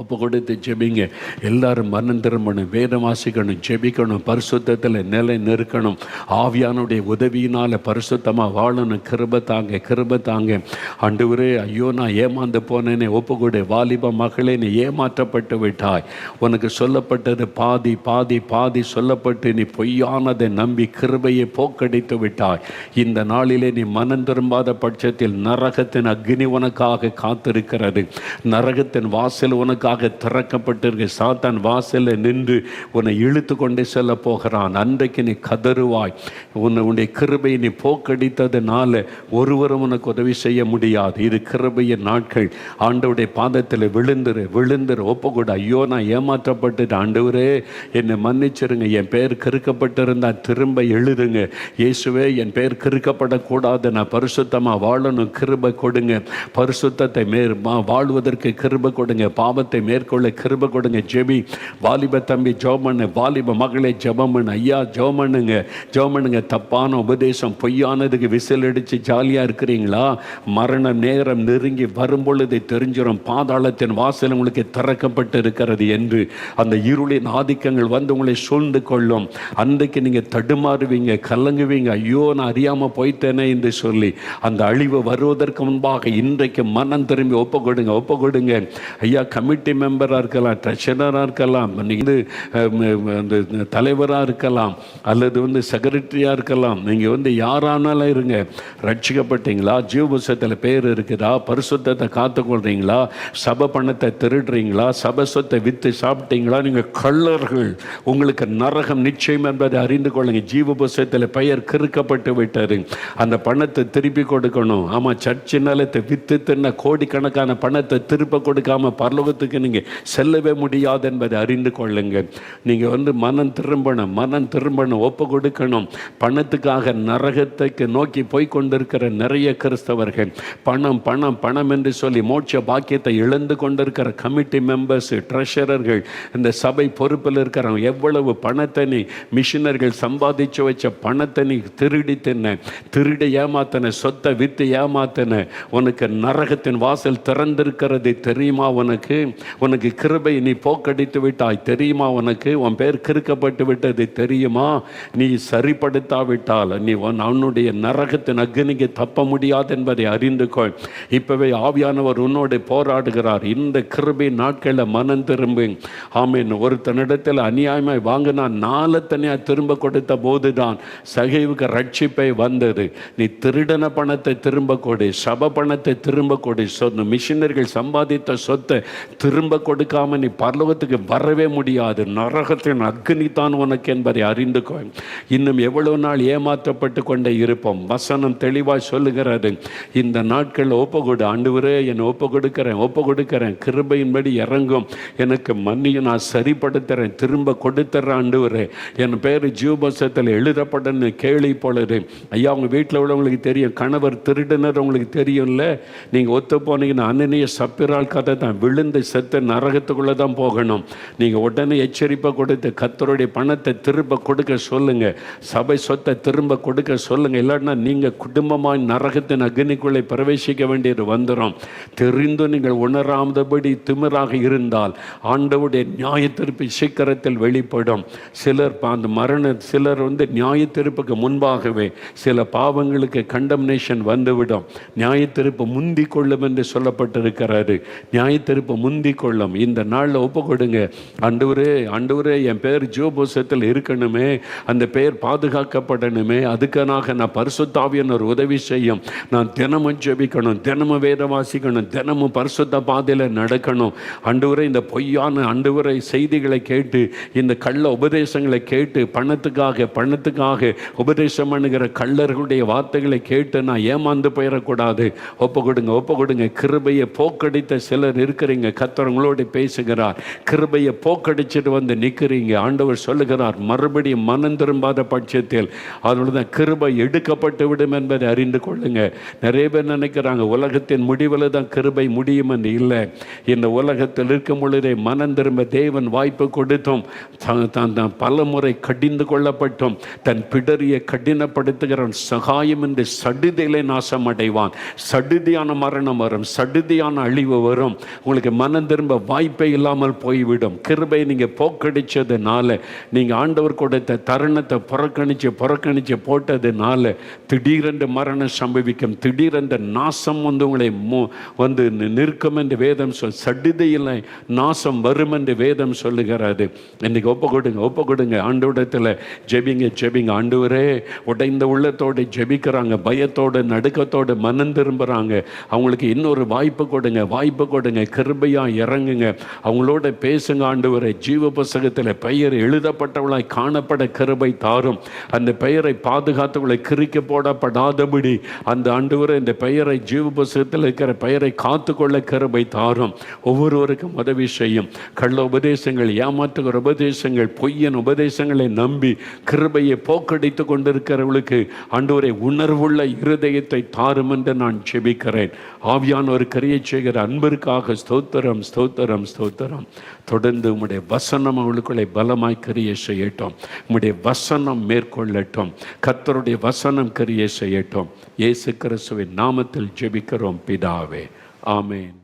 ஒப்பு கொடுத்து ஜெபிங்க. எல்லாரும் மனம் திரும்பணும் வேதம் வாசிக்கணும் ஜெபிக்கணும் பரிசுத்தத்தில் நிலை நிற்கணும். ஆவியானுடைய உதவியினால் பரிசுத்தமாக வாழணும். கிருப தாங்க கிருப தாங்க. ஆண்டவரே ஐயோ நான் ஏமாந்து போனேனே ஒப்பு கொடு. வாலிப மகளே நீ ஏமாற்றப்பட்டு விட்டாய். உனக்கு சொல்லப்பட்டது பாதி பாதி பாதி சொல்லப்பட்டு நீ பொய்யானதை நம்பி கிருபையை போக்கடித்து விட்டாய். இந்த நாளிலே நீ மனம் திரும்பாத பட்சத்தில் நரகத்தின் அக்னி உனக்காக காத்திருக்கிறது. நரகத்தின் வாசல் உனக்கு உனக்காக திறக்கப்பட்டிருக்கு சாத்தான் வாசலில் நின்று உன்னை இழுத்து கொண்டே செல்ல போகிறான். அன்றைக்கு நீ கதறுவாய். உன்னை உன்னுடைய கிருபையை நீ போக்கடித்ததுனால ஒருவரும் உனக்கு உதவி செய்ய முடியாது. இது கிருபையின் நாட்கள். ஆண்டவுடைய பாதத்தில் விழுந்துரு விழுந்துரு. ஒப்பக்கூட. ஐயோ நான் ஏமாற்றப்பட்டு ஆண்டவரே என்னை மன்னிச்சிருங்க. என் பெயர் கிறுக்கப்பட்டிருந்தா திரும்ப எழுதுங்க. இயேசுவே என் பெயர் கிறுக்கப்படக்கூடாது. நான் பரிசுத்தமாக வாழணும். கிருபை கொடுங்க. பரிசுத்தத்தை மேற் மா- வாழ்வதற்கு கிருபை கொடுங்க. பாவத்தை மேற்கொள்ள கிருப கொடுங்க ஜெபி. வாலிப தம்பி ஜோமண்ணு வாலிப மகளே ஜெபமண்ணு ஐயா ஜோமண்ணுங்க ஜோமண்ணுங்க தப்பான உபதேசம் பொய்யானதுக்கு விசில் அடித்து ஜாலியாக இருக்கிறீங்களா? மரண நேரம் நெருங்கி வரும் பொழுது தெரிஞ்சிடும் பாதாளத்தின் வாசல் உங்களுக்கு திறக்கப்பட்டு இருக்கிறது என்று. அந்த இருளின் ஆதிக்கங்கள் வந்து உங்களை சூழ்ந்து கொள்ளும். அன்றைக்கு நீங்கள் தடுமாறுவீங்க கலங்குவீங்க. ஐயோ நான் அறியாமல் போய்த்தேனே என்று சொல்லி அந்த அழிவு வருவதற்கு முன்பாக இன்றைக்கு மனம் திரும்பி ஒப்பு கொடுங்க ஒப்பு கொடுங்க ஐயா கமிட்டி மெம்பராக இருக்கலாம் ட்ரெஷனராக இருக்கலாம் நீங்கள் வந்து அந்த தலைவராக இருக்கலாம் அல்லது வந்து செக்ரட்டரியாக இருக்கலாம் நீங்கள் வந்து யாரானாலும் இருங்க. ரட்சிக்கப்பட்டீங்களா? ஜீவபுஷத்தில் பேர் இருக்குதா? பரிசுத்தத்தை காத்துக்கொள்றீங்களா? சபை பணத்தை திருடுறீங்களா? சபை சொத்தை விற்று சாப்பிட்டீங்களா? நீங்கள் கள்ளர்கள். உங்களுக்கு நரகம் நிச்சயம் என்பதை அறிந்து கொள்ளுங்க. ஜீவபுஷத்தில் பெயர் கிறுக்கப்பட்டு விட்டாரு அந்த பணத்தை திருப்பி கொடுக்கணும். ஆமாம் சர்ச்சு நிலத்தை விற்று தின்ன கோடிக்கணக்கான பணத்தை திருப்ப கொடுக்காம பரலோகத்துக்கு நீங்கள் செல்லவே முடியாது என்பதை அறிந்து கொள்ளுங்க நீங்கள் வந்து மனம் திரும்பணும் மனம் திரும்பணும் ஒப்பு கொடுக்கணும். பணத்துக்காக நரகத்துக்கு நோக்கி போய் கொண்டிருக்கிற நிறைய கிறிஸ்தவர்கள் பணம் பணம் பணம் என்று சொல்லி மோட்ச பாக்கியத்தை இழந்து கொண்டிருக்கிற கமிட்டி மெம்பர்ஸ் ட்ரெஷரர்கள் இந்த சபை பொறுப்பில் இருக்கிறவங்க எவ்வளவு பணத்தை நீ மிஷினர்கள் சம்பாதிச்சு வச்ச பணத்தை நீ திருடி தின்ன திருடி ஏமாத்தின சொத்தை விற்று ஏமாத்தின உனக்கு நரகத்தின் வாசல் திறந்திருக்கிறது தெரியுமா உனக்கு? உனக்கு கிருபை நீ போக்கடித்து விட்டாய். தெரியுமா உனக்கு? உன் பேர் கிறுக்கப்பட்டு விட்டது தெரியுமா? நீ சரிப்படுத்தாவிட்டால் நீ உன் அவனுடைய நரகத்தின் அக்னிக்கு தப்ப முடியாது என்பதை அறிந்து கொள். இப்பவே ஆவியானவர் உன்னோடு போராடுகிறார். இந்த கிருபை நாட்களில் மனம் திரும்பு ஆமீன். ஒருத்தனிடத்தில் அநியாயமாய் வாங்கினா நாலு தனியாக திரும்ப கொடுத்த போதுதான் சகைவுக்கு ரட்சிப்பை வந்தது. நீ திருடன பணத்தை திரும்ப கொடு சப பணத்தை திரும்ப கொடு. சொன்ன மிஷினர்கள் சம்பாதித்த சொத்தை திரும்ப கொடுக்காம நீ பரலோகத்துக்கு வரவே முடியாது. நரகத்தின் அக்னி தான் உனக்கு என்பதை அறிந்து கொள். இன்னும் எவ்வளவு நாள் ஏமாற்றப்பட்டு கொண்டே இருப்போம். வசனம் தெளிவாக சொல்லுகிறது. இந்த நாட்கள் ஒப்பு கொடு. ஆண்டவரே என்னை ஒப்பு கொடுக்கிறேன் ஒப்பு கொடுக்கிறேன். கிருபையின்படி இறங்கும். எனக்கு மன்னியை நான் சரிப்படுத்துறேன். திரும்ப கொடுத்துட்றேன் ஆண்டவரே என் பேர் ஜீவபசத்தில் எழுதப்படன்னு கேள்வி போலது. ஐயா உங்கள் வீட்டில் உள்ளவங்களுக்கு தெரியும். கணவர் திருடினர் உங்களுக்கு தெரியும்ல? நீங்கள் ஒத்து போனீங்கன்னா அன்னனைய சப்பிரால் கதை தான். விழுந்து செத்து நரகத்துக்குள்ளே தான் போகணும். நீங்கள் உடனே எச்சரிப்பை கொடுத்து கத்தருடைய பணத்தை திரும்ப கொடுக்க சொல்லுங்கள் சபை சொத்தை திரும்ப கொடுக்க சொல்லுங்கள் இல்லைன்னா நீங்கள் குடும்பமாய் நரகத்தின் அக்னிக்குள்ளே பிரவேசிக்க வேண்டியது வந்துடும் தெரிந்து நீங்கள் உணராமதபடி திமிராக இருந்தால் ஆண்டவுடைய நியாயத்திருப்பு சீக்கிரத்தில் வெளிப்படும். சிலர் அந்த மரண சிலர் வந்து நியாயத்திருப்புக்கு முன்பாகவே சில பாவங்களுக்கு கண்டம்னேஷன் வந்துவிடும். நியாயத்திருப்பு தீர்ப்பு முந்தி கொள்ளும் என்று சொல்லப்பட்டிருக்கிறாரு நியாயத்திருப்பு முந்தி எழுதி கொள்ளும் இந்த நாளில் ஒப்பு கொடுங்க. ஆண்டவரே ஆண்டவரே என் பேர் ஜோபோசத்தில் இருக்கணுமே. அந்த பெயர் பாதுகாக்கப்படணுமே. அதுக்காக நான் பரிசுத்தாவியன் ஒரு உதவி செய்யும். நான் தினமும் ஜெபிக்கணும் தினமும் வேத வாசிக்கணும் தினமும் பரிசுத்த பாதையில் நடக்கணும். ஆண்டவரே இந்த பொய்யான ஆண்டவரை செய்திகளை கேட்டு இந்த கள்ள உபதேசங்களை கேட்டு பணத்துக்காக பணத்துக்காக உபதேசம் பண்ணுகிற கள்ளர்களுடைய வார்த்தைகளை கேட்டு நான் ஏமாந்து போயிடக்கூடாது. ஒப்பு கொடுங்க ஒப்பு கொடுங்க. கிருபையை போக்கடித்த சிலர் இருக்கிறீங்க. கத்தவங்களோடு பேசுகிறார். கிருபையை போக்கடிச்சிட்டு வந்து நிற்கிறீங்க ஆண்டவர் சொல்லுகிறார் மறுபடியும் மனம் திரும்பாத பட்சத்தில் அதனால தான் கிருபை எடுக்கப்பட்டு விடும் என்பதை அறிந்து கொள்ளுங்க. நிறைய பேர் நினைக்கிறாங்க உலகத்தின் முடிவில் தான் கிருபை முடியும் என்று. இல்லை இந்த உலகத்தில் இருக்கும் பொழுதே மனம் திரும்ப தேவன் வாய்ப்பு கொடுத்தும் தான் தான் பல முறை கடிந்து கொள்ளப்பட்டும் தன் பிடரியை கடினப்படுத்துகிறவன் சகாயம் என்று சடுதியிலே நாசம் அடைவான் சடுதியான மரணம் வரும் சடுதியான அழிவு வரும். உங்களுக்கு மனம் திரும்ப வாய்ப்பே இல்லாமல் போய்விடும். கிருபை நீங்கள் போக்கடித்ததுனால நீங்கள் ஆண்டவர் கொடுத்த தருணத்தை புறக்கணித்து புறக்கணித்து போட்டதுனால திடீரென்று மரணம் சம்பவிக்கும். திடீரென்று நாசம் வந்து உங்களை மு வந்து நிற்கும் என்று வேதம் சொல் சடிதையில் நாசம் வரும் என்று வேதம் சொல்லுகிறாரு இன்னைக்கு ஒப்பு கொடுங்க ஒப்பு கொடுங்க. ஆண்டவடத்தில் ஜெபிங்க ஜெபிங்க. ஆண்டவரே உடைந்த உள்ளத்தோடு ஜெபிக்கிறாங்க பயத்தோடு நடுக்கத்தோடு மனம் திரும்புகிறாங்க அவங்களுக்கு இன்னொரு வாய்ப்பு கொடுங்க வாய்ப்பு கொடுங்க. கிருபையாக இறங்குங்க. அவங்களோட பேசுங்க ஆண்டவரை. ஜீவ புஸ்தகத்தில் பெயர் எழுதப்பட்டவளாய் காணப்பட கருபை தாரும். அந்த பெயரை பாதுகாத்தவளை கிரிக்க போடப்படாதபடி அந்த ஆண்டவரை இந்த பெயரை ஜீவ புஸ்தகத்தில் இருக்கிற பெயரை காத்துக்கொள்ள கருபை தாரும். ஒவ்வொருவருக்கும் உதவி செய்யும். கள்ள உபதேசங்கள் ஏமாற்றுகிற உபதேசங்கள் பொய்யன் உபதேசங்களை நம்பி கிருபையை போக்கடித்து கொண்டிருக்கிறவளுக்கு ஆண்டவரை உணர்வுள்ள இருதயத்தை தாரும் என்று நான் செபிக்கிறேன் ஆவியான் ஒரு கரியை செய்கிற அன்பிற்காக ஸ்தோத்திரம். ஸ்தோத்திரம் ஸ்தோத்திரம் தொடர்ந்து உம்முடைய வசனம் அவளுக்குள்ளே பலமாய் கரிய செய்யட்டும் உம்முடைய வசனம் மேற்கொள்ளட்டும். கத்தருடைய வசனம் கரிய செய்யட்டும் இயேசு கிறிஸ்துவின் நாமத்தில் ஜெபிக்கிறோம் பிதாவே. ஆமேன்.